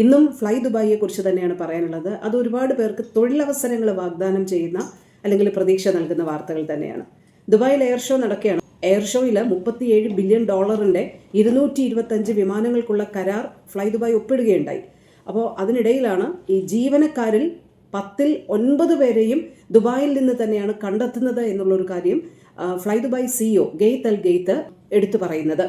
ഇന്നും ഫ്ലൈ ദുബായിയെ കുറിച്ച് തന്നെയാണ് പറയാനുള്ളത്. അത് ഒരുപാട് പേർക്ക് തൊഴിലവസരങ്ങൾ വാഗ്ദാനം ചെയ്യുന്ന അല്ലെങ്കിൽ പ്രതീക്ഷ നൽകുന്ന വാർത്തകൾ തന്നെയാണ്. ദുബായിൽ എയർ ഷോ നടക്കുകയാണ്. എയർ ഷോയിൽ മുപ്പത്തിയേഴ് ബില്യൺ ഡോളറിന്റെ ഇരുന്നൂറ്റി ഇരുപത്തഞ്ച് വിമാനങ്ങൾക്കുള്ള കരാർ ഫ്ലൈ ദുബായ് ഒപ്പിടുകയുണ്ടായി. അപ്പോൾ അതിനിടയിലാണ് ഈ ജീവനക്കാരിൽ പത്തിൽ ഒൻപത് പേരെയും ദുബായിൽ നിന്ന് തന്നെയാണ് കണ്ടെത്തുന്നത് എന്നുള്ളൊരു കാര്യം fly Dubai CEO Ghaith Al Ghaith എടുത്തു പറയുന്നത്.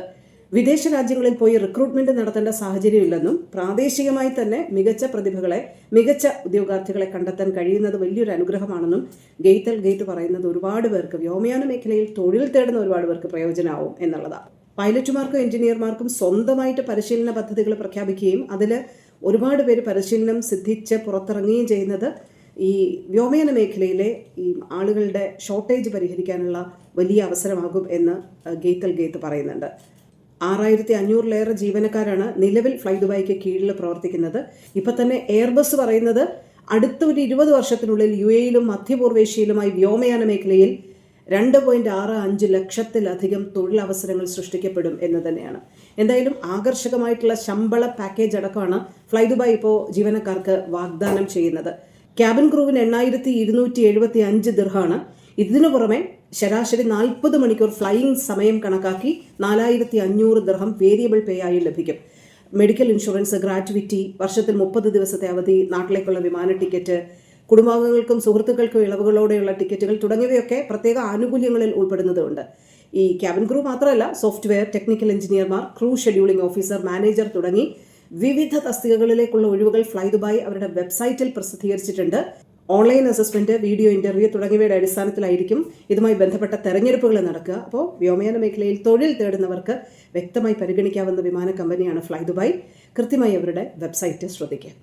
വിദേശ രാജ്യങ്ങളിൽ പോയി റിക്രൂട്ട്മെന്റ് നടത്തേണ്ട സാഹചര്യമില്ലെന്നും പ്രാദേശികമായി തന്നെ മികച്ച പ്രതിഭകളെ മികച്ച ഉദ്യോഗാർത്ഥികളെ കണ്ടെത്താൻ കഴിയുന്നത് വലിയൊരു അനുഗ്രഹമാണെന്നും ഗെയ്ത്തൽ ഗെയ്റ്റ് പറയുന്നത് ഒരുപാട് പേർക്ക് വ്യോമയാന മേഖലയിൽ തൊഴിൽ തേടുന്ന ഒരുപാട് പേർക്ക് പ്രയോജനമാവും എന്നുള്ളതാണ്. പൈലറ്റുമാർക്കും എഞ്ചിനീയർമാർക്കും സ്വന്തമായിട്ട് പരിശീലന പദ്ധതികൾ പ്രഖ്യാപിക്കുകയും അതിൽ ഒരുപാട് പേര് പരിശീലനം സിദ്ധിച്ച് പുറത്തിറങ്ങുകയും ചെയ്യുന്നത് ഈ വ്യോമയാന മേഖലയിലെ ഈ ആളുകളുടെ ഷോർട്ടേജ് പരിഹരിക്കാനുള്ള വലിയ അവസരമാകും എന്ന് ഗെയ്ത്തൽ ഗെയ്ത്ത് പറയുന്നുണ്ട്. ആറായിരത്തി അഞ്ഞൂറിലേറെ ജീവനക്കാരാണ് നിലവിൽ ഫ്ലൈ ദുബായിക്ക് കീഴിൽ പ്രവർത്തിക്കുന്നത്. ഇപ്പം തന്നെ എയർബസ് പറയുന്നത് അടുത്ത ഒരു ഇരുപത് വർഷത്തിനുള്ളിൽ യു എയിലും മധ്യപൂർവേഷ്യയിലുമായി വ്യോമയാന മേഖലയിൽ രണ്ട് പോയിന്റ് ആറ് അഞ്ച് ലക്ഷത്തിലധികം തൊഴിലവസരങ്ങൾ സൃഷ്ടിക്കപ്പെടും എന്ന് തന്നെയാണ്. എന്തായാലും ആകർഷകമായിട്ടുള്ള ശമ്പള പാക്കേജ് അടക്കമാണ് ഫ്ലൈ ദുബായ് ഇപ്പോൾ ജീവനക്കാർക്ക് വാഗ്ദാനം ചെയ്യുന്നത്. ക്യാബിൻ ക്രൂവിന് എണ്ണായിരത്തി ഇരുന്നൂറ്റി എഴുപത്തി അഞ്ച് ദിർഹാണ്. ഇതിനു പുറമെ ശരാശരി നാൽപ്പത് മണിക്കൂർ ഫ്ലൈയിങ് സമയം കണക്കാക്കി നാലായിരത്തി അഞ്ഞൂറ് ദർഹം വേരിയബിൾ പേ ആയി ലഭിക്കും. മെഡിക്കൽ ഇൻഷുറൻസ് ഗ്രാറ്റുവിറ്റി വർഷത്തിൽ മുപ്പത് ദിവസത്തെ അവധി നാട്ടിലേക്കുള്ള വിമാന ടിക്കറ്റ് കുടുംബാംഗങ്ങൾക്കും സുഹൃത്തുക്കൾക്കും ഇളവുകളോടെയുള്ള ടിക്കറ്റുകൾ തുടങ്ങിയവയൊക്കെ പ്രത്യേക ആനുകൂല്യങ്ങളിൽ ഉൾപ്പെടുന്നതുണ്ട്. ഈ ക്യാബിൻ ക്രൂ മാത്രമല്ല സോഫ്റ്റ്വെയർ ടെക്നിക്കൽ എഞ്ചിനീയർമാർ ക്രൂ ഷെഡ്യൂളിംഗ് ഓഫീസർ മാനേജർ തുടങ്ങി വിവിധ തസ്തികകളിലേക്കുള്ള ഒഴിവുകൾ ഫ്ലൈ ദുബായ് അവരുടെ വെബ്സൈറ്റിൽ പ്രസിദ്ധീകരിച്ചിട്ടുണ്ട്. ഓൺലൈൻ അസസ്മെന്റ് വീഡിയോ ഇന്റർവ്യൂ തുടങ്ങിയവയുടെ അടിസ്ഥാനത്തിലായിരിക്കും ഇതുമായി ബന്ധപ്പെട്ട തെരഞ്ഞെടുപ്പുകൾ നടക്കുക. അപ്പോൾ വ്യോമയാന മേഖലയിൽ തൊഴിൽ തേടുന്നവർക്ക് വ്യക്തമായി പരിഗണിക്കാവുന്ന വിമാന കമ്പനിയാണ് ഫ്ലൈ ദുബായ്. കൃത്യമായി അവരുടെ വെബ്സൈറ്റ് ശ്രദ്ധിക്കുക.